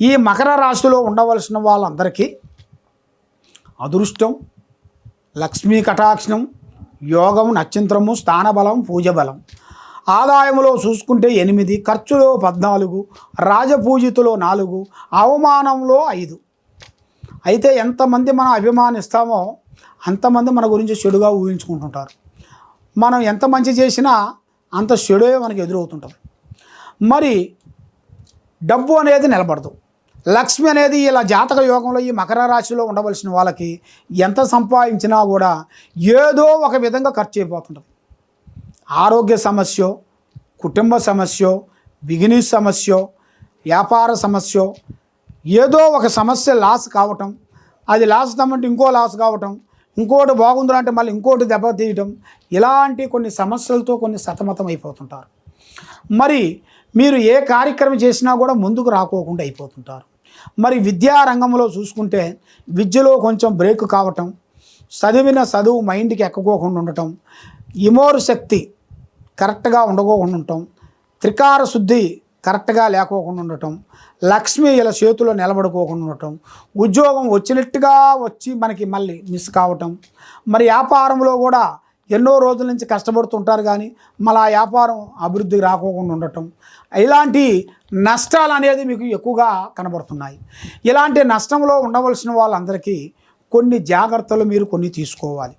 ఈ మకర రాశిలో ఉండవలసిన వాళ్ళందరికీ అదృష్టం లక్ష్మీ కటాక్షణం యోగం నక్షత్రము స్థానబలం పూజబలం. ఆదాయములో చూసుకుంటే ఎనిమిది ఖర్చులో పద్నాలుగు రాజపూజితులో నాలుగు అవమానంలో ఐదు. అయితే ఎంతమంది మనం అభిమానిస్తామో అంతమంది మన గురించి చెడుగా ఊహించుకుంటుంటారు. మనం ఎంత మంచి చేసినా అంత చెడే మనకు ఎదురవుతుంటుంది మరి డబ్బు అనేది నిలబడదు. లక్ష్మి అనేది ఇలా జాతక యోగంలో ఈ మకర రాశిలో ఉండవలసిన వాళ్ళకి ఎంత సంపాదించినా కూడా ఏదో ఒక విధంగా ఖర్చు అయిపోతుంటుంది. ఆరోగ్య సమస్య కుటుంబ సమస్య బిగినెస్ సమస్య వ్యాపార సమస్య ఏదో ఒక సమస్య లాస్ కావటం అది లాస్ తమ్మంటే ఇంకో లాస్ కావటం ఇంకోటి బాగుందిరా అంటే మళ్ళీ ఇంకోటి దెబ్బతీయటం ఇలాంటి కొన్ని సమస్యలతో కొన్ని సతమతం అయిపోతుంటారు. మరి మీరు ఏ కార్యక్రమం చేసినా కూడా ముందుకు రాకోకుండా అయిపోతుంటారు. మరి విద్యారంగంలో చూసుకుంటే విద్యలో కొంచెం బ్రేక్ కావటం చదివిన చదువు మైండ్కి ఎక్కకోకుండా ఉండటం ఇమోరు శక్తి కరెక్ట్గా ఉండకోకుండా ఉండటం త్రికార శుద్ధి కరెక్ట్గా లేకోకుండా ఉండటం లక్ష్మి ఇలా చేతిలో నిలబడుకోకుండా ఉండటం ఉద్యోగం వచ్చినట్టుగా వచ్చి మనకి మళ్ళీ మిస్ కావటం మరి వ్యాపారంలో కూడా ఎన్నో రోజుల నుంచి కష్టపడుతుంటారు కానీ మళ్ళీ ఆ వ్యాపారం అభివృద్ధికి రాకోకుండా ఉండటం. ఇలాంటి నష్టాలు అనేది మీకు ఎక్కువగా కనబడుతున్నాయి. ఇలాంటి నష్టంలో ఉండవలసిన వాళ్ళందరికీ కొన్ని జాగ్రత్తలు మీరు కొన్ని తీసుకోవాలి.